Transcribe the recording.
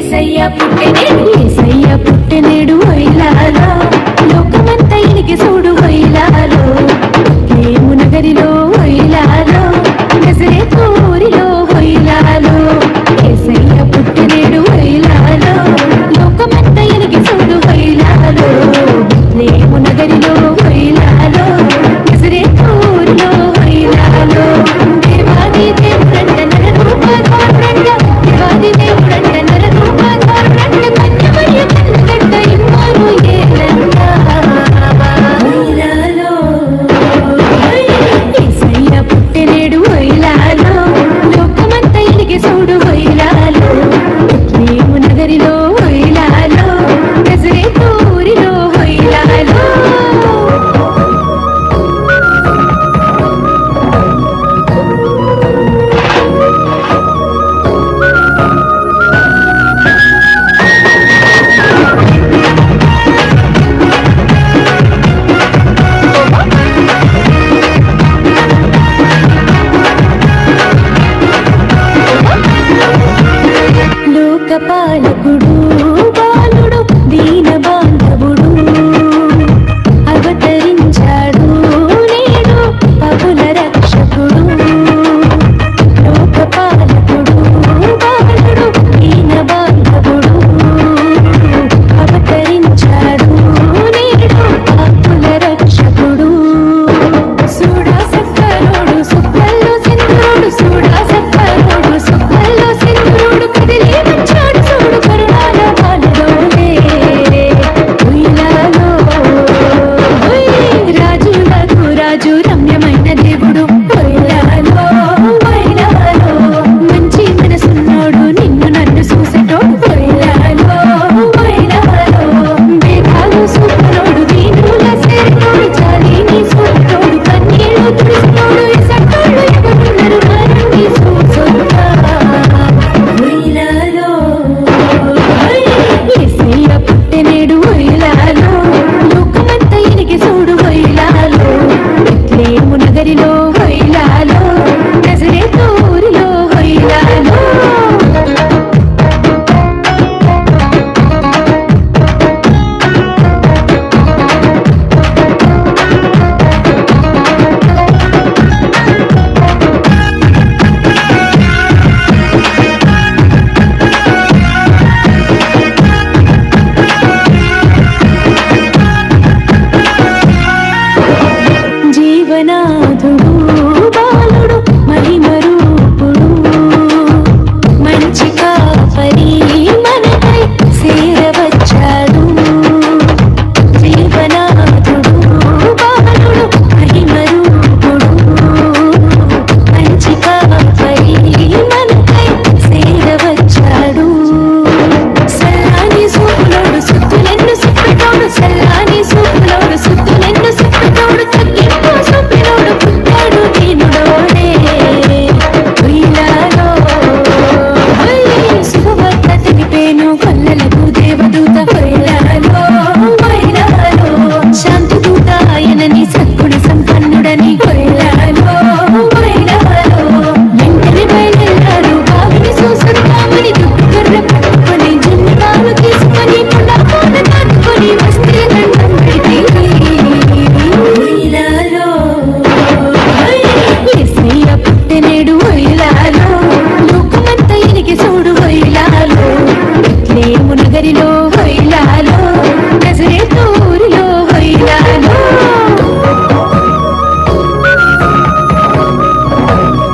ఏసయ్య పుట్టినేడు ఏసయ్య పుట్టినేడు ఐలారా లోకమంతా ఇనికి చూడు ജീവനാ